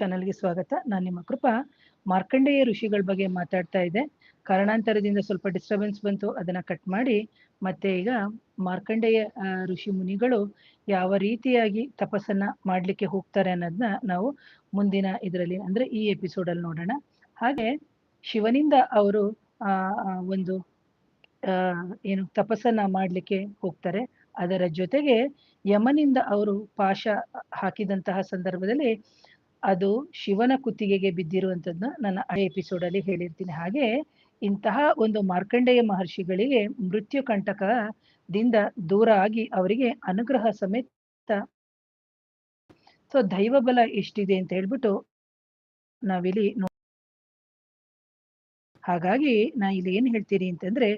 ಚಾನಲ್ಗೆ ಸ್ವಾಗತ. ನಾನು ನಿಮ್ಮ ಕೃಪಾ. ಮಾರ್ಕಂಡೇಯ ಋಷಿಗಳ ಬಗ್ಗೆ ಮಾತಾಡ್ತಾ ಇದ್ದೆ. ಕಾರಣಾಂತರದಿಂದ ಸ್ವಲ್ಪ ಡಿಸ್ಟರ್ಬೆನ್ಸ್ ಬಂತು, ಅದನ್ನ ಕಟ್ ಮಾಡಿ. ಮತ್ತೆ ಈಗ ಮಾರ್ಕಂಡೇಯ ಋಷಿ ಮುನಿಗಳು ಯಾವ ರೀತಿಯಾಗಿ ತಪಸ್ಸನ್ನ ಮಾಡ್ಲಿಕ್ಕೆ ಹೋಗ್ತಾರೆ ಅನ್ನೋದನ್ನ ನಾವು ಮುಂದಿನ ಇದರಲ್ಲಿ, ಅಂದ್ರೆ ಈ ಎಪಿಸೋಡ್ ಅಲ್ಲಿ ನೋಡೋಣ. ಹಾಗೆ ಶಿವನಿಂದ ಅವರು ಒಂದು ಏನು ತಪಸ್ಸನ್ನ ಮಾಡ್ಲಿಕ್ಕೆ ಹೋಗ್ತಾರೆ. ಅದರ ಜೊತೆಗೆ ಯಮನಿಂದ ಅವರು ಪಾಶ ಹಾಕಿದಂತಹ ಸಂದರ್ಭದಲ್ಲಿ ಅದು ಶಿವನ ಕುತ್ತಿಗೆಗೆ ಬಿದ್ದಿರುವಂತದ್ನ ನನ್ನ ಎಪಿಸೋಡ್ ಅಲ್ಲಿ ಹೇಳಿರ್ತೀನಿ. ಹಾಗೆ ಇಂತಹ ಒಂದು ಮಾರ್ಕಂಡೇಯ ಮಹರ್ಷಿಗಳಿಗೆ ಮೃತ್ಯು ಕಂಟಕದಿಂದ ದೂರ ಆಗಿ ಅವರಿಗೆ ಅನುಗ್ರಹ ಸಮೇತ ಸೊ ದೈವ ಬಲ ಎಷ್ಟಿದೆ ಅಂತ ಹೇಳ್ಬಿಟ್ಟು ನಾವಿಲ್ಲಿ ಹಾಗಾಗಿ ನಾ ಇಲ್ಲಿ ಏನ್ ಹೇಳ್ತೀನಿ ಅಂತಂದ್ರೆ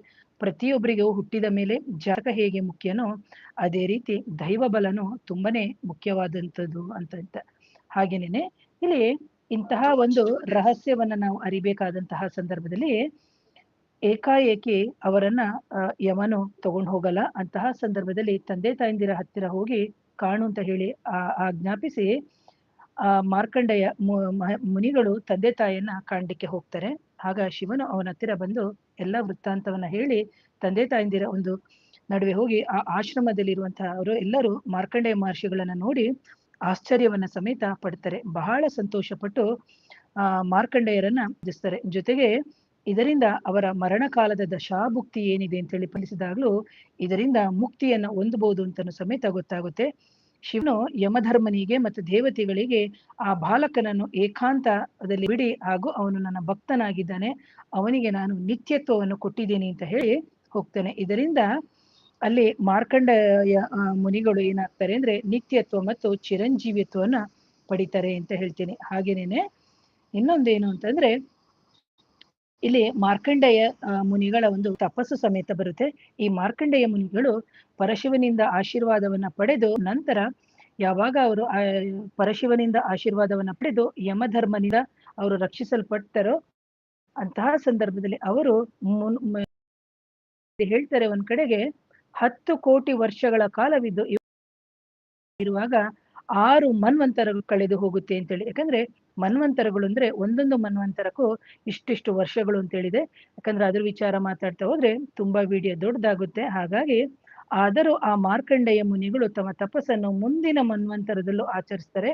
ಪ್ರತಿಯೊಬ್ಬರಿಗೂ ಹುಟ್ಟಿದ ಮೇಲೆ ಜಾತಕ ಹೇಗೆ ಮುಖ್ಯನೋ ಅದೇ ರೀತಿ ದೈವ ಬಲನು ತುಂಬಾನೇ ಮುಖ್ಯವಾದಂಥದ್ದು ಅಂತ ಹಾಗೇನೇನೆ, ಇಲ್ಲಿ ಇಂತಹ ಒಂದು ರಹಸ್ಯವನ್ನ ನಾವು ಅರಿಬೇಕಾದಂತಹ ಸಂದರ್ಭದಲ್ಲಿ ಏಕಾಏಕಿ ಅವರನ್ನ ಯಮನು ತಗೊಂಡು ಹೋಗಲ್ಲ ಅಂತಹ ಸಂದರ್ಭದಲ್ಲಿ ತಂದೆ ತಾಯಂದಿರ ಹತ್ತಿರ ಹೋಗಿ ಕಾಣು ಅಂತ ಹೇಳಿ ಆಜ್ಞಾಪಿಸಿ, ಆ, ಮಾರ್ಕಂಡೇಯ ಮುನಿಗಳು ತಂದೆ ತಾಯಿಯನ್ನ ಕಾಣ್ಲಿಕ್ಕೆ ಹೋಗ್ತಾರೆ. ಆಗ ಶಿವನು ಅವನ ಹತ್ತಿರ ಬಂದು ಎಲ್ಲ ವೃತ್ತಾಂತವನ್ನ ಹೇಳಿ, ತಂದೆ ತಾಯಂದಿರ ಒಂದು ನಡುವೆ ಹೋಗಿ ಆ ಆಶ್ರಮದಲ್ಲಿರುವಂತಹ ಅವರು ಎಲ್ಲರೂ ಮಾರ್ಕಂಡೇಯ ಮಹರ್ಷಿಗಳನ್ನ ನೋಡಿ ಆಶ್ಚರ್ಯವನ್ನ ಸಮೇತ ಪಡ್ತಾರೆ. ಬಹಳ ಸಂತೋಷ ಪಟ್ಟು ಆ, ಮಾರ್ಕಂಡೇಯರನ್ನ ಜಿಸ್ತಾರೆ ಜೊತೆಗೆ ಇದರಿಂದ ಅವರ ಮರಣ ಕಾಲದ ದಶಾಭುಕ್ತಿ ಏನಿದೆ ಅಂತ ಹೇಳಿ ಪಡಿಸಿದಾಗ್ಲೂ ಇದರಿಂದ ಮುಕ್ತಿಯನ್ನ ಹೊಂದಬಹುದು ಅಂತನೂ ಸಮೇತ ಗೊತ್ತಾಗುತ್ತೆ. ಶಿವನು ಯಮಧರ್ಮನಿಗೆ ಮತ್ತು ದೇವತೆಗಳಿಗೆ ಆ ಬಾಲಕನನ್ನು ಏಕಾಂತದಲ್ಲಿ ಬಿಡಿ ಹಾಗೂ ಅವನು ನನ್ನ ಭಕ್ತನಾಗಿದ್ದಾನೆ. ಅವನಿಗೆ ನಾನು ನಿತ್ಯತ್ವವನ್ನು ಕೊಟ್ಟಿದ್ದೇನೆ ಅಂತ ಹೇಳಿ ಹೋಗ್ತಾನೆ. ಇದರಿಂದ ಅಲ್ಲಿ ಮಾರ್ಕಂಡೇಯ ಮುನಿಗಳು ಏನಾಗ್ತಾರೆ ಅಂದ್ರೆ ನಿತ್ಯತ್ವ ಮತ್ತು ಚಿರಂಜೀವಿತ್ವವನ್ನ ಪಡಿತಾರೆ ಅಂತ ಹೇಳ್ತೀನಿ. ಹಾಗೇನೇನೆ, ಇನ್ನೊಂದೇನು ಅಂತಂದ್ರೆ ಇಲ್ಲಿ ಮಾರ್ಕಂಡೇಯ ಮುನಿಗಳ ಒಂದು ತಪಸ್ಸು ಸಮೇತ ಬರುತ್ತೆ. ಈ ಮಾರ್ಕಂಡೇಯ ಮುನಿಗಳು ಪರಶಿವನಿಂದ ಆಶೀರ್ವಾದವನ್ನ ಪಡೆದು ನಂತರ ಯಾವಾಗ ಅವರು ಪರಶಿವನಿಂದ ಆಶೀರ್ವಾದವನ್ನ ಪಡೆದು ಯಮಧರ್ಮನಿಂದ ಅವರು ರಕ್ಷಿಸಲ್ಪಡ್ತಾರೋ ಅಂತಹ ಸಂದರ್ಭದಲ್ಲಿ ಅವರು ಹೇಳ್ತಾರೆ ಒಂದ್ ಕಡೆಗೆ ಹತ್ತು ಕೋಟಿ ವರ್ಷಗಳ ಕಾಲವಿದ್ದು ಇರುವಾಗ ಆರು ಮನ್ವಂತರಗಳು ಕಳೆದು ಹೋಗುತ್ತೆ ಅಂತೇಳಿ. ಯಾಕಂದ್ರೆ ಮನ್ವಂತರಗಳು ಅಂದ್ರೆ ಒಂದೊಂದು ಮನ್ವಂತರಕ್ಕೂ ಇಷ್ಟಿಷ್ಟು ವರ್ಷಗಳು ಅಂತ ಹೇಳಿದೆ ಯಾಕಂದ್ರೆ ಅದ್ರ ವಿಚಾರ ಮಾತಾಡ್ತಾ ಹೋದ್ರೆ ತುಂಬಾ ವಿಡಿಯೋ ದೊಡ್ಡದಾಗುತ್ತೆ. ಹಾಗಾಗಿ ಆದರೂ ಆ ಮಾರ್ಕಂಡೇಯ ಮುನಿಗಳು ತಮ್ಮ ತಪಸ್ಸನ್ನು ಮುಂದಿನ ಮನ್ವಂತರದಲ್ಲೂ ಆಚರಿಸ್ತಾರೆ.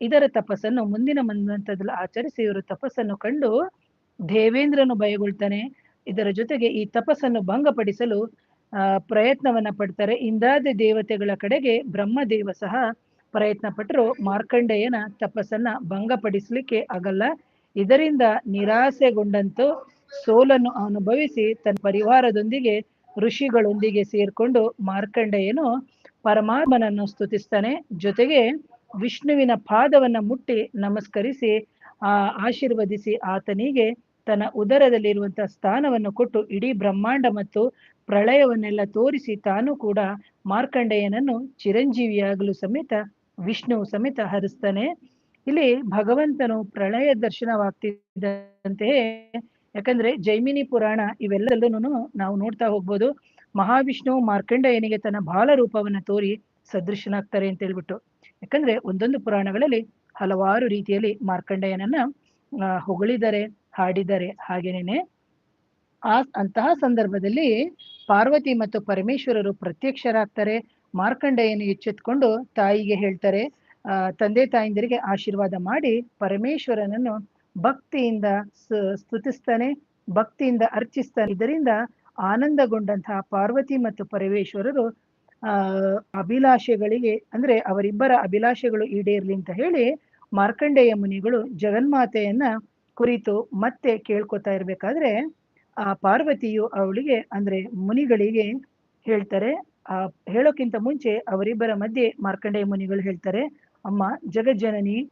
ಇದರ ತಪಸ್ಸನ್ನು ಮುಂದಿನ ಮನ್ವಂತರದಲ್ಲೂ ಆಚರಿಸಿ ಇವರು ತಪಸ್ಸನ್ನು ಕಂಡು ದೇವೇಂದ್ರನು ಭಯಗೊಳ್ತಾನೆ. ಇದರ ಜೊತೆಗೆ ಈ ತಪಸ್ಸನ್ನು ಭಂಗಪಡಿಸಲು ಪ್ರಯತ್ನವನ್ನ ಪಡ್ತಾರೆ. ಇಂದಾದ ದೇವತೆಗಳ ಕಡೆಗೆ ಬ್ರಹ್ಮದೇವ ಸಹ ಪ್ರಯತ್ನ ಪಟ್ಟರು ಮಾರ್ಕಂಡೇಯನ ತಪಸ್ಸನ್ನ ಭಂಗಪಡಿಸ್ಲಿಕ್ಕೆ ಆಗಲ್ಲ. ಇದರಿಂದ ನಿರಾಸೆಗೊಂಡಂತೂ ಸೋಲನ್ನು ಅನುಭವಿಸಿ ತನ್ನ ಪರಿವಾರದೊಂದಿಗೆ ಋಷಿಗಳೊಂದಿಗೆ ಸೇರ್ಕೊಂಡು ಮಾರ್ಕಂಡೇಯನು ಪರಮಾತ್ಮನನ್ನು ಸ್ತುತಿಸ್ತಾನೆ. ಜೊತೆಗೆ ವಿಷ್ಣುವಿನ ಪಾದವನ್ನ ಮುಟ್ಟಿ ನಮಸ್ಕರಿಸಿ, ಆ, ಆಶೀರ್ವದಿಸಿ ಆತನಿಗೆ ತನ್ನ ಉದರದಲ್ಲಿರುವಂತಹ ಸ್ಥಾನವನ್ನು ಕೊಟ್ಟು ಇಡೀ ಬ್ರಹ್ಮಾಂಡ ಮತ್ತು ಪ್ರಳಯವನ್ನೆಲ್ಲ ತೋರಿಸಿ ತಾನು ಕೂಡ ಮಾರ್ಕಂಡೇಯನನ್ನು ಚಿರಂಜೀವಿಯಾಗಲು ಸಮೇತ ವಿಷ್ಣು ಸಮೇತ ಹರಿಸ್ತಾನೆ. ಇಲ್ಲಿ ಭಗವಂತನು ಪ್ರಳಯ ದರ್ಶನವಾಗ್ತಿದ್ದಂತೆಯೇ, ಯಾಕಂದ್ರೆ ಜೈಮಿನಿ ಪುರಾಣ ಇವೆಲ್ಲದಲ್ಲೂ ನಾವು ನೋಡ್ತಾ ಹೋಗ್ಬೋದು. ಮಹಾವಿಷ್ಣು ಮಾರ್ಕಂಡೇಯನಿಗೆ ತನ್ನ ಬಾಲ ರೂಪವನ್ನ ತೋರಿ ಸದೃಶನಾಗ್ತಾರೆ ಅಂತ ಹೇಳ್ಬಿಟ್ಟು ಯಾಕಂದ್ರೆ ಒಂದೊಂದು ಪುರಾಣಗಳಲ್ಲಿ ಹಲವಾರು ರೀತಿಯಲ್ಲಿ ಮಾರ್ಕಂಡೇಯನನ್ನ ಹೊಗಳಿದ್ದಾರೆ, ಹಾಡಿದ್ದಾರೆ. ಹಾಗೇನೇನೆ ಆ ಅಂತಹ ಸಂದರ್ಭದಲ್ಲಿ ಪಾರ್ವತಿ ಮತ್ತು ಪರಮೇಶ್ವರರು ಪ್ರತ್ಯಕ್ಷರಾಗ್ತಾರೆ. ಮಾರ್ಕಂಡೇಯನು ಎಚ್ಚೆತ್ಕೊಂಡು ತಾಯಿಗೆ ಹೇಳ್ತಾರೆ ತಂದೆ ತಾಯಿಂದರಿಗೆ ಆಶೀರ್ವಾದ ಮಾಡಿ ಪರಮೇಶ್ವರನನ್ನು ಭಕ್ತಿಯಿಂದ ಸ್ತುತಿಸ್ತಾನೆ, ಭಕ್ತಿಯಿಂದ ಅರ್ಚಿಸ್ತಾನೆ. ಇದರಿಂದ ಆನಂದಗೊಂಡಂತಹ ಪಾರ್ವತಿ ಮತ್ತು ಪರಮೇಶ್ವರರು, ಆ, ಅಭಿಲಾಷೆಗಳಿಗೆ, ಅಂದ್ರೆ ಅವರಿಬ್ಬರ ಅಭಿಲಾಷೆಗಳು ಈಡೇರ್ಲಿ ಅಂತ ಹೇಳಿ ಮಾರ್ಕಂಡೇಯ ಮುನಿಗಳು ಜಗನ್ಮಾತೆಯನ್ನ ಕುರಿತು ಮತ್ತೆ ಕೇಳ್ಕೊತಾ ಇರ್ಬೇಕಾದ್ರೆ ಆ ಪಾರ್ವತಿಯು ಅವಳಿಗೆ, ಅಂದ್ರೆ ಮುನಿಗಳಿಗೆ ಹೇಳ್ತಾರೆ. ಆ, ಹೇಳೋಕ್ಕಿಂತ ಮುಂಚೆ ಅವರಿಬ್ಬರ ಮಧ್ಯೆ ಮಾರ್ಕಂಡೇಯ ಮುನಿಗಳು ಹೇಳ್ತಾರೆ, ಅಮ್ಮ, ಜಗಜ್ಜನನಿ,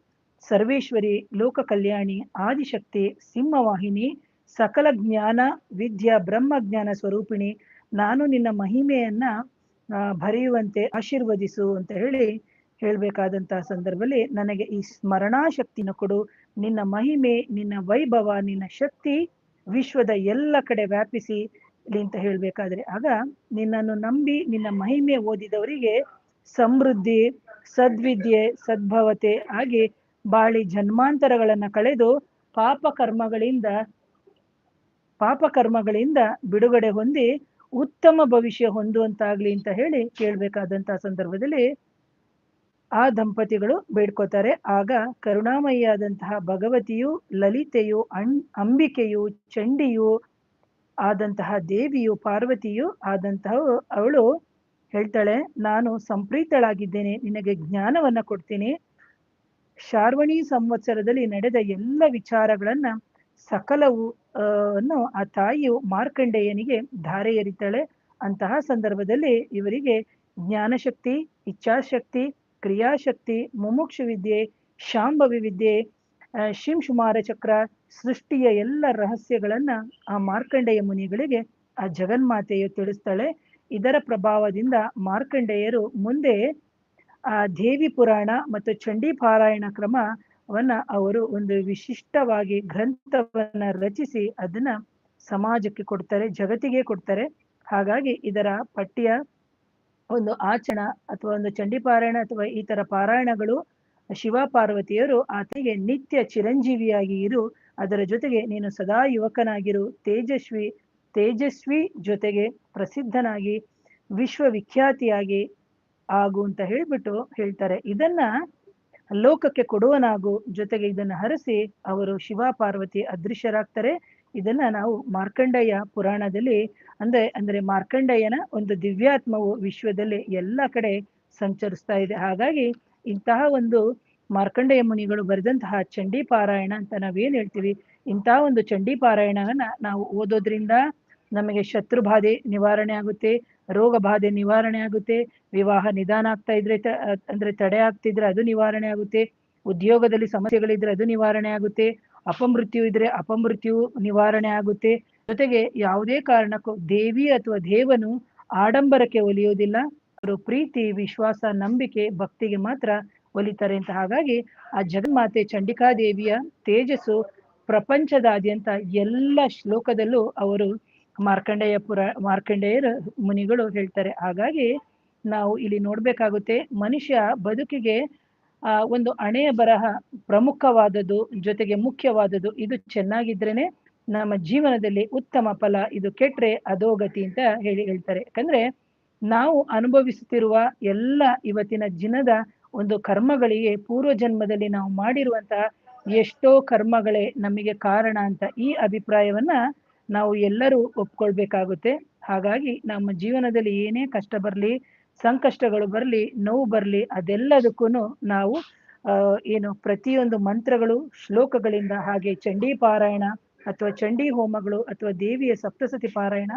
ಸರ್ವೇಶ್ವರಿ ಲೋಕ ಕಲ್ಯಾಣಿ ಆದಿಶಕ್ತಿ, ಸಿಂಹವಾಹಿನಿ, ಸಕಲ ಜ್ಞಾನ, ವಿದ್ಯಾ, ಬ್ರಹ್ಮ ಜ್ಞಾನ ಸ್ವರೂಪಿಣಿ, ನಾನು ನಿನ್ನ ಮಹಿಮೆಯನ್ನ ಬರೆಯುವಂತೆ ಆಶೀರ್ವದಿಸು ಅಂತ ಹೇಳಿ ಹೇಳ್ಬೇಕಾದಂತಹ ಸಂದರ್ಭದಲ್ಲಿ ನನಗೆ ಈ ಸ್ಮರಣಾ ಶಕ್ತಿನ ಕೊಡು. ನಿನ್ನ ಮಹಿಮೆ, ನಿನ್ನ ವೈಭವ, ನಿನ್ನ ಶಕ್ತಿ ವಿಶ್ವದ ಎಲ್ಲ ಕಡೆ ವ್ಯಾಪಿಸಿ ಅಂತ ಹೇಳ್ಬೇಕಾದ್ರೆ, ಆಗ ನಿನ್ನನ್ನು ನಂಬಿ ನಿನ್ನ ಮಹಿಮೆ ಓದಿದವರಿಗೆ ಸಮೃದ್ಧಿ, ಸದ್ವಿದ್ಯೆ, ಸದ್ಭವತೆ ಆಗಿ ಬಾಳಿ ಜನ್ಮಾಂತರಗಳನ್ನ ಕಳೆದು ಪಾಪ ಕರ್ಮಗಳಿಂದ ಪಾಪ ಕರ್ಮಗಳಿಂದ ಬಿಡುಗಡೆ ಹೊಂದಿ ಉತ್ತಮ ಭವಿಷ್ಯ ಹೊಂದುವಂತಾಗ್ಲಿ ಅಂತ ಹೇಳಿ ಕೇಳ್ಬೇಕಾದಂತಹ ಸಂದರ್ಭದಲ್ಲಿ ಆ ದಂಪತಿಗಳು ಬೇಡ್ಕೋತಾರೆ. ಆಗ ಕರುಣಾಮಯಿಯಾದಂತಹ ಭಗವತಿಯು, ಲಲಿತೆಯು ಅಣ್ ಅಂಬಿಕೆಯು, ಚಂಡಿಯು ಆದಂತಹ ದೇವಿಯು, ಪಾರ್ವತಿಯು ಆದಂತಹ ಅವಳು ಹೇಳ್ತಾಳೆ, ನಾನು ಸಂಪ್ರೀತಳಾಗಿದ್ದೇನೆ, ನಿನಗೆ ಜ್ಞಾನವನ್ನ ಕೊಡ್ತೀನಿ. ಶಾರ್ವಣಿ ಸಂವತ್ಸರದಲ್ಲಿ ನಡೆದ ಎಲ್ಲ ವಿಚಾರಗಳನ್ನ ಸಕಲವು ಅನ್ನು ಆ ತಾಯಿಯು ಮಾರ್ಕಂಡೇಯನಿಗೆ ಧಾರೆ ಎರಿತಾಳೆ. ಅಂತಹ ಸಂದರ್ಭದಲ್ಲಿ ಇವರಿಗೆ ಜ್ಞಾನಶಕ್ತಿ, ಇಚ್ಛಾಶಕ್ತಿ ಕ್ರಿಯಾಶಕ್ತಿ, ಮುಮುಕ್ಷು ವಿದ್ಯೆ, ಶಾಂಭವಿ ವಿದ್ಯೆ ಶಿಂಶುಮಾರ ಚಕ್ರ ಸೃಷ್ಟಿಯ ಎಲ್ಲ ರಹಸ್ಯಗಳನ್ನ ಆ ಮಾರ್ಕಂಡೇಯ ಮುನಿಗಳಿಗೆ ಆ ಜಗನ್ಮಾತೆಯು ತಿಳಿಸ್ತಾಳೆ. ಇದರ ಪ್ರಭಾವದಿಂದ ಮಾರ್ಕಂಡೇಯರು ಮುಂದೆ ಆ ದೇವಿ ಪುರಾಣ ಮತ್ತು ಚಂಡಿ ಪಾರಾಯಣ ಕ್ರಮವನ್ನ ಅವರು ಒಂದು ವಿಶಿಷ್ಟವಾಗಿ ಗ್ರಂಥವನ್ನ ರಚಿಸಿ ಅದನ್ನ ಸಮಾಜಕ್ಕೆ ಕೊಡ್ತಾರೆ, ಜಗತ್ತಿಗೆ ಕೊಡ್ತಾರೆ. ಹಾಗಾಗಿ ಇದರ ಪಠ್ಯ ಒಂದು ಆಚರಣ ಅಥವಾ ಒಂದು ಚಂಡಿ ಪಾರಾಯಣ ಅಥವಾ ಈ ತರ ಪಾರಾಯಣಗಳು ಶಿವ ಪಾರ್ವತಿಯರು ಆತನಿಗೆ ನಿತ್ಯ ಚಿರಂಜೀವಿಯಾಗಿ ಇರು. ಅದರ ಜೊತೆಗೆ ನೀನು ಸದಾ ಯುವಕನಾಗಿರು. ತೇಜಸ್ವಿ ತೇಜಸ್ವಿ ಜೊತೆಗೆ ಪ್ರಸಿದ್ಧನಾಗಿ, ವಿಶ್ವವಿಖ್ಯಾತಿಯಾಗಿ ಆಗು ಅಂತ ಹೇಳ್ಬಿಟ್ಟು ಹೇಳ್ತಾರೆ. ಇದನ್ನ ಲೋಕಕ್ಕೆ ಕೊಡುವನಾಗು ಜೊತೆಗೆ ಇದನ್ನ ಹರಸಿ ಅವರು ಶಿವ ಪಾರ್ವತಿ ಅದೃಶ್ಯರಾಗ್ತಾರೆ. ಇದನ್ನ ನಾವು ಮಾರ್ಕಂಡಯ್ಯ ಪುರಾಣದಲ್ಲಿ ಅಂದ್ರೆ ಅಂದ್ರೆ ಮಾರ್ಕಂಡಯ್ಯನ ಒಂದು ದಿವ್ಯಾತ್ಮವು ವಿಶ್ವದಲ್ಲಿ ಎಲ್ಲ ಕಡೆ ಸಂಚರಿಸ್ತಾ ಇದೆ. ಹಾಗಾಗಿ ಇಂತಹ ಒಂದು ಮಾರ್ಕಂಡೇಯ ಮುನಿಗಳು ಬರೆದಂತಹ ಚಂಡಿ ಪಾರಾಯಣ ಅಂತ ನಾವೇನ್ ಹೇಳ್ತೀವಿ? ಇಂತಹ ಒಂದು ಚಂಡಿ ಪಾರಾಯಣವನ್ನ ನಾವು ಓದೋದ್ರಿಂದ ನಮಗೆ ಶತ್ರು ಬಾಧೆ ನಿವಾರಣೆ ಆಗುತ್ತೆ, ರೋಗ ಬಾಧೆ ನಿವಾರಣೆ ಆಗುತ್ತೆ, ವಿವಾಹ ನಿಧಾನ ಆಗ್ತಾ ಇದ್ರೆ ಅಂದ್ರೆ ತಡೆ ಆಗ್ತಿದ್ರೆ ಅದು ನಿವಾರಣೆ ಆಗುತ್ತೆ, ಉದ್ಯೋಗದಲ್ಲಿ ಸಮಸ್ಯೆಗಳಿದ್ರೆ ಅದು ನಿವಾರಣೆ ಆಗುತ್ತೆ ಅಪಮೃತ್ಯು ಇದ್ರೆ ಅಪಮೃತ್ಯು ನಿವಾರಣೆ ಆಗುತ್ತೆ. ಜೊತೆಗೆ ಯಾವುದೇ ಕಾರಣಕ್ಕೂ ದೇವಿ ಅಥವಾ ದೇವನು ಆಡಂಬರಕ್ಕೆ ಒಲಿಯೋದಿಲ್ಲ ಅವರು ಪ್ರೀತಿ, ವಿಶ್ವಾಸ, ನಂಬಿಕೆ, ಭಕ್ತಿಗೆ ಮಾತ್ರ ಒಲಿತಾರೆ ಅಂತ ಹಾಗಾಗಿ ಆ ಜಗನ್ಮಾತೆ ಚಂಡಿಕಾದೇವಿಯ ತೇಜಸ್ಸು ಪ್ರಪಂಚದಾದ್ಯಂತ ಎಲ್ಲ ಶ್ಲೋಕದಲ್ಲೂ ಅವರು ಮಾರ್ಕಂಡೇಯ ಪುರ, ಮಾರ್ಕಂಡೇಯರ ಮುನಿಗಳು ಹೇಳ್ತಾರೆ. ಹಾಗಾಗಿ ನಾವು ಇಲ್ಲಿ ನೋಡ್ಬೇಕಾಗುತ್ತೆ ಮನುಷ್ಯ ಬದುಕಿಗೆ ಒಂದು ಹಣೆಯ ಬರಹ ಪ್ರಮುಖವಾದದ್ದು, ಜೊತೆಗೆ ಮುಖ್ಯವಾದದ್ದು, ಇದು ಚೆನ್ನಾಗಿದ್ರೇನೆ ನಮ್ಮ ಜೀವನದಲ್ಲಿ ಉತ್ತಮ ಫಲ ಇದು ಕೆಟ್ರೆ ಅಧೋಗತಿ ಅಂತ ಹೇಳಿ ಹೇಳ್ತಾರೆ. ಯಾಕಂದ್ರೆ ನಾವು ಅನುಭವಿಸುತ್ತಿರುವ ಎಲ್ಲ ಇವತ್ತಿನ ದಿನದ ಒಂದು ಕರ್ಮಗಳಿಗೆ ಪೂರ್ವ ಜನ್ಮದಲ್ಲಿ ನಾವು ಮಾಡಿರುವಂತಹ ಎಷ್ಟೋ ಕರ್ಮಗಳೇ ನಮಗೆ ಕಾರಣ ಅಂತ ಈ ಅಭಿಪ್ರಾಯವನ್ನ ನಾವು ಎಲ್ಲರೂ ಒಪ್ಕೊಳ್ಬೇಕಾಗುತ್ತೆ. ಹಾಗಾಗಿ ನಮ್ಮ ಜೀವನದಲ್ಲಿ ಏನೇ ಕಷ್ಟ ಬರಲಿ ಸಂಕಷ್ಟಗಳು ಬರಲಿ, ನೋವು ಬರಲಿ ಅದೆಲ್ಲದಕ್ಕೂ ನಾವು ಏನು ಪ್ರತಿಯೊಂದು ಮಂತ್ರಗಳು ಶ್ಲೋಕಗಳಿಂದ ಹಾಗೆ ಚಂಡಿ ಪಾರಾಯಣ ಅಥವಾ ಚಂಡಿ ಹೋಮಗಳು ಅಥವಾ ದೇವಿಯ ಸಪ್ತಸತಿ ಪಾರಾಯಣ,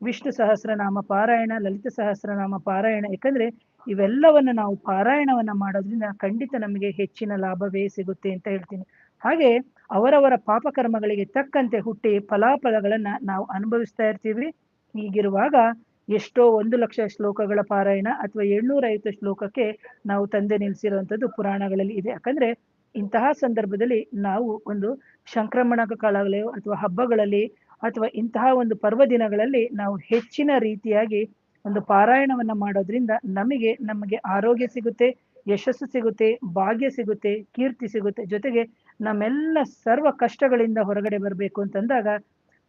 ವಿಷ್ಣು ಸಹಸ್ರನಾಮ ಪಾರಾಯಣ, ಲಲಿತ ಸಹಸ್ರನಾಮ ಪಾರಾಯಣ, ಯಾಕಂದ್ರೆ ಇವೆಲ್ಲವನ್ನ ನಾವು ಪಾರಾಯಣವನ್ನ ಮಾಡೋದ್ರಿಂದ ಖಂಡಿತ ನಮಗೆ ಹೆಚ್ಚಿನ ಲಾಭವೇ ಸಿಗುತ್ತೆ ಅಂತ ಹೇಳ್ತೀನಿ. ಹಾಗೆ ಅವರವರ ಪಾಪಕರ್ಮಗಳಿಗೆ ತಕ್ಕಂತೆ ಹುಟ್ಟಿ ಫಲಾಫಲಗಳನ್ನ ನಾವು ಅನುಭವಿಸ್ತಾ ಇರ್ತೀವಿ. ಹೀಗಿರುವಾಗ ಎಷ್ಟೋ ಒಂದು ಲಕ್ಷ ಶ್ಲೋಕಗಳ ಪಾರಾಯಣ ಅಥವಾ ಏಳ್ನೂರ ಐವತ್ತು ಶ್ಲೋಕಕ್ಕೆ ನಾವು ತಂದೆ ನಿಲ್ಸಿರುವಂತದ್ದು ಪುರಾಣಗಳಲ್ಲಿ ಇದೆ. ಯಾಕಂದ್ರೆ ಇಂತಹ ಸಂದರ್ಭದಲ್ಲಿ ನಾವು ಒಂದು ಸಂಕ್ರಮಣ ಕಾಲಗಳಲ್ಲಿ ಅಥವಾ ಹಬ್ಬಗಳಲ್ಲಿ ಅಥವಾ ಇಂತಹ ಒಂದು ಪರ್ವ ದಿನಗಳಲ್ಲಿ ನಾವು ಹೆಚ್ಚಿನ ರೀತಿಯಾಗಿ ಒಂದು ಪಾರಾಯಣವನ್ನ ಮಾಡೋದ್ರಿಂದ ನಮಗೆ ನಮಗೆ ಆರೋಗ್ಯ ಸಿಗುತ್ತೆ, ಯಶಸ್ಸು ಸಿಗುತ್ತೆ, ಭಾಗ್ಯ ಸಿಗುತ್ತೆ, ಕೀರ್ತಿ ಸಿಗುತ್ತೆ. ಜೊತೆಗೆ ನಮ್ಮೆಲ್ಲ ಸರ್ವ ಕಷ್ಟಗಳಿಂದ ಹೊರಗಡೆ ಬರಬೇಕು ಅಂತಂದಾಗ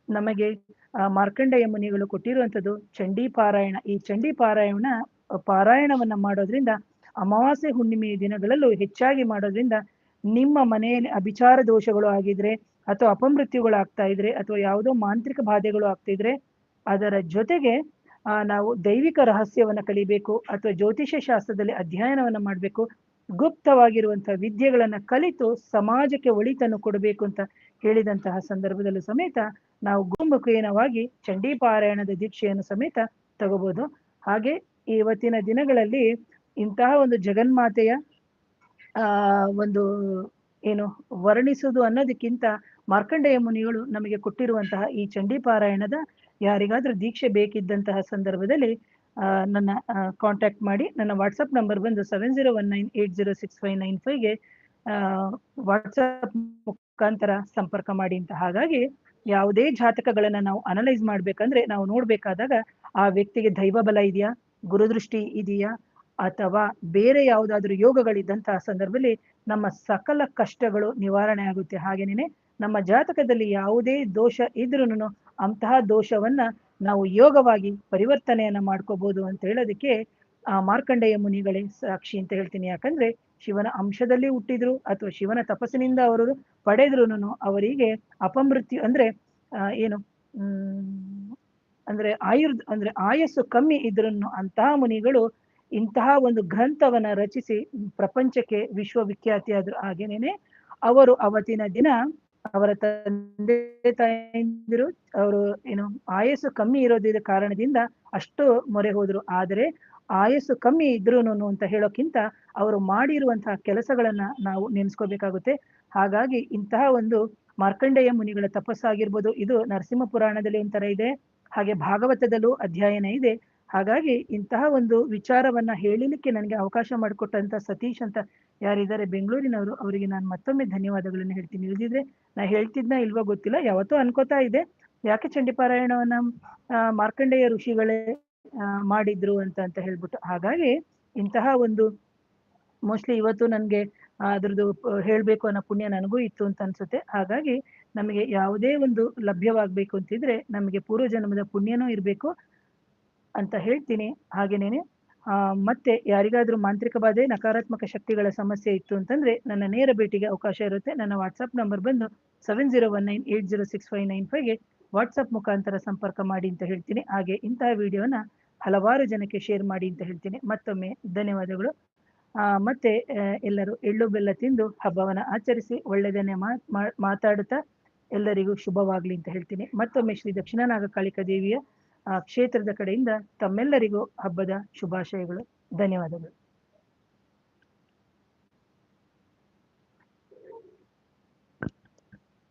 ನಮಗೆ ಮಾರ್ಕಂಡೇಯ ಮುನಿಗಳು ಕೊಟ್ಟಿರುವಂಥದ್ದು ಚಂಡಿ ಪಾರಾಯಣ. ಈ ಚಂಡಿ ಪಾರಾಯಣ ಪಾರಾಯಣವನ್ನ ಮಾಡೋದ್ರಿಂದ ಅಮಾವಾಸ್ಯೆ ಹುಣ್ಣಿಮೆ ದಿನಗಳಲ್ಲೂ ಹೆಚ್ಚಾಗಿ ಮಾಡೋದ್ರಿಂದ ನಿಮ್ಮ ಮನೆಯಲ್ಲಿ ಅಭಿಚಾರ ದೋಷಗಳು ಆಗಿದ್ರೆ ಅಥವಾ ಅಪಮೃತ್ಯುಗಳು ಆಗ್ತಾ ಇದ್ರೆ ಅಥವಾ ಯಾವುದೋ ಮಾಂತ್ರಿಕ ಬಾಧೆಗಳು ಆಗ್ತಿದ್ರೆ ಅದರ ಜೊತೆಗೆ ನಾವು ದೈವಿಕ ರಹಸ್ಯವನ್ನ ಕಲಿಬೇಕು ಅಥವಾ ಜ್ಯೋತಿಷ್ಯ ಶಾಸ್ತ್ರದಲ್ಲಿ ಅಧ್ಯಯನವನ್ನ ಮಾಡಬೇಕು. ಗುಪ್ತವಾಗಿರುವಂತಹ ವಿದ್ಯೆಗಳನ್ನ ಕಲಿತು ಸಮಾಜಕ್ಕೆ ಒಳಿತನ್ನು ಕೊಡಬೇಕು ಅಂತ ಹೇಳಿದಂತಹ ಸಂದರ್ಭದಲ್ಲೂ ಸಮೇತ ನಾವು ಗೋಮುಖೇನವಾಗಿ ಚಂಡೀಪಾರಾಯಣದ ದೀಕ್ಷೆಯನ್ನು ಸಮೇತ ತಗೋಬಹುದು ಹಾಗೆ ಇವತ್ತಿನ ದಿನಗಳಲ್ಲಿ ಇಂತಹ ಒಂದು ಜಗನ್ಮಾತೆಯ, ಆ, ಒಂದು ಏನು ವರ್ಣಿಸುವುದು ಅನ್ನೋದಕ್ಕಿಂತ ಮಾರ್ಕಂಡೇಯ ಮುನಿಗಳು ನಮಗೆ ಕೊಟ್ಟಿರುವಂತಹ ಈ ಚಂಡಿ ಪಾರಾಯಣದ ಯಾರಿಗಾದ್ರೂ ದೀಕ್ಷೆ ಬೇಕಿದ್ದಂತಹ ಸಂದರ್ಭದಲ್ಲಿ ನನ್ನ ಕಾಂಟ್ಯಾಕ್ಟ್ ಮಾಡಿ ನನ್ನ ವಾಟ್ಸಪ್ ನಂಬರ್ ಬಂದು seven zero one nine eight zero six five nine ಫೈವ್ಗೆ WhatsApp ಮುಖಾಂತರ ಸಂಪರ್ಕ ಮಾಡಿ ಅಂತ ಹಾಗಾಗಿ ಯಾವುದೇ ಜಾತಕಗಳನ್ನ ನಾವು ಅನಲೈಸ್ ಮಾಡ್ಬೇಕಂದ್ರೆ ನಾವು ನೋಡ್ಬೇಕಾದಾಗ ಆ ವ್ಯಕ್ತಿಗೆ ದೈವ ಬಲ ಇದೆಯಾ, ಗುರುದೃಷ್ಟಿ ಇದೆಯಾ, ಅಥವಾ ಬೇರೆ ಯಾವುದಾದ್ರೂ ಯೋಗಗಳಿದ್ದಂತಹ ಸಂದರ್ಭದಲ್ಲಿ ನಮ್ಮ ಸಕಲ ಕಷ್ಟಗಳು ನಿವಾರಣೆ ಆಗುತ್ತೆ. ಹಾಗೇನೆ ನಮ್ಮ ಜಾತಕದಲ್ಲಿ ಯಾವುದೇ ದೋಷ ಇದ್ರೂನು ಅಂತಹ ದೋಷವನ್ನ ನಾವು ಯೋಗವಾಗಿ ಪರಿವರ್ತನೆಯನ್ನ ಮಾಡ್ಕೋಬಹುದು ಅಂತ ಹೇಳೋದಕ್ಕೆ ಆ ಮಾರ್ಕಂಡೇಯ ಮುನಿಗಳೇ ಸಾಕ್ಷಿ ಅಂತ ಹೇಳ್ತೀನಿ. ಯಾಕಂದ್ರೆ ಶಿವನ ಅಂಶದಲ್ಲಿ ಹುಟ್ಟಿದ್ರು ಅಥವಾ ಶಿವನ ತಪಸ್ಸಿನಿಂದ ಅವರು ಪಡೆದ್ರುನು ಅವರಿಗೆ ಅಪಮೃತ್ಯು ಅಂದ್ರೆ ಏನು ಅಂದ್ರೆ ಆಯುರ್ ಅಂದ್ರೆ ಆಯಸ್ಸು ಕಮ್ಮಿ ಇದ್ರನ್ನು ಅಂತಹ ಮುನಿಗಳು ಇಂತಹ ಒಂದು ಗ್ರಂಥವನ್ನ ರಚಿಸಿ ಪ್ರಪಂಚಕ್ಕೆ ವಿಶ್ವವಿಖ್ಯಾತಿ ಆದ್ರು ಹಾಗೇನೇನೆ, ಅವರು ಅವತ್ತಿನ ದಿನ ಅವರ ತಂದೆ ತಾಯಂದಿರು, ಅವರು ಏನು, ಆಯಸ್ಸು ಕಮ್ಮಿ ಇರೋದ್ರ ಕಾರಣದಿಂದ ಅಷ್ಟು ಮೊರೆ ಹೋದ್ರು. ಆದರೆ ಆಯಸ್ಸು ಕಮ್ಮಿ ಇದ್ರೂನು ಅಂತ ಹೇಳೋಕ್ಕಿಂತ ಅವರು ಮಾಡಿರುವಂತಹ ಕೆಲಸಗಳನ್ನ ನಾವು ನೆನೆಸ್ಕೋಬೇಕಾಗುತ್ತೆ. ಹಾಗಾಗಿ ಇಂತಹ ಒಂದು ಮಾರ್ಕಂಡೇಯ ಮುನಿಗಳ ತಪಸ್ಸಾಗಿರ್ಬೋದು ಇದು ನರಸಿಂಹ ಪುರಾಣದಲ್ಲಿ ಒಂಥರ ಇದೆ, ಹಾಗೆ ಭಾಗವತದಲ್ಲೂ ಅಧ್ಯಯನ ಇದೆ. ಹಾಗಾಗಿ ಇಂತಹ ಒಂದು ವಿಚಾರವನ್ನ ಹೇಳಲಿಕ್ಕೆ ನನಗೆ ಅವಕಾಶ ಮಾಡಿಕೊಟ್ಟಂತ ಸತೀಶ್ ಅಂತ ಯಾರಿದ್ದಾರೆ ಬೆಂಗಳೂರಿನವರು, ಅವರಿಗೆ ನಾನು ಮತ್ತೊಮ್ಮೆ ಧನ್ಯವಾದಗಳನ್ನು ಹೇಳ್ತೀನಿ. ಇಲ್ದಿದ್ರೆ ನಾ ಹೇಳ್ತಿದ್ನ ಇಲ್ವೋ ಗೊತ್ತಿಲ್ಲ, ಯಾವತ್ತೂ ಅನ್ಕೋತಾ ಇದೆ ಯಾಕೆ ಚಂಡಿಪಾರಾಯಣವನ್ನ ಮಾರ್ಕಂಡೇಯ ಋಷಿಗಳೇ ಮಾಡಿದ್ರು ಅಂತ ಅಂತ ಹೇಳ್ಬಿಟ್ಟು. ಹಾಗಾಗಿ ಇಂತಹ ಒಂದು ಮೋಸ್ಟ್ಲಿ ಇವತ್ತು ನನಗೆ ಅದ್ರದ್ದು ಹೇಳಬೇಕು ಅನ್ನೋ ಪುಣ್ಯ ನನಗೂ ಇತ್ತು ಅಂತ ಅನ್ಸುತ್ತೆ. ಹಾಗಾಗಿ ನಮಗೆ ಯಾವುದೇ ಒಂದು ಲಭ್ಯವಾಗ್ಬೇಕು ಅಂತಿದ್ರೆ ನಮಗೆ ಪೂರ್ವ ಜನ್ಮದ ಪುಣ್ಯನೂ ಇರಬೇಕು ಅಂತ ಹೇಳ್ತೀನಿ. ಹಾಗೇನೇನೆ ಮತ್ತೆ ಯಾರಿಗಾದ್ರೂ ಮಾಂತ್ರಿಕ ಬಾಧೆ, ನಕಾರಾತ್ಮಕ ಶಕ್ತಿಗಳ ಸಮಸ್ಯೆ ಇತ್ತು ಅಂತಂದ್ರೆ ನನ್ನ ನೇರ ಭೇಟಿಗೆ ಅವಕಾಶ ಇರುತ್ತೆ. ನನ್ನ ವಾಟ್ಸಪ್ ನಂಬರ್ ಬಂದು seven zero one nine eight zero six five nine ಫೈವ್ಗೆ WhatsApp ಮುಖಾಂತರ ಸಂಪರ್ಕ ಮಾಡಿ ಅಂತ ಹೇಳ್ತೀನಿ. ಹಾಗೆ ಇಂತಹ ವಿಡಿಯೋನ ಹಲವಾರು ಜನಕ್ಕೆ ಶೇರ್ ಮಾಡಿ ಅಂತ ಹೇಳ್ತೀನಿ. ಮತ್ತೊಮ್ಮೆ ಧನ್ಯವಾದಗಳು. ಮತ್ತೆ ಎಲ್ಲರೂ ಎಳ್ಳು ಬೆಲ್ಲ ತಿಂದು ಹಬ್ಬವನ್ನು ಆಚರಿಸಿ ಮಾ- ಮಾತಾಡುತ್ತಾ ಎಲ್ಲರಿಗೂ ಶುಭವಾಗಲಿ ಅಂತ ಹೇಳ್ತೀನಿ. ಮತ್ತೊಮ್ಮೆ ಶ್ರೀ ದಕ್ಷಿಣ ನಾಗಕಾಳಿಕಾ ದೇವಿಯ ಕ್ಷೇತ್ರದ ಕಡೆಯಿಂದ ತಮ್ಮೆಲ್ಲರಿಗೂ ಹಬ್ಬದ ಶುಭಾಶಯಗಳು. ಧನ್ಯವಾದಗಳು.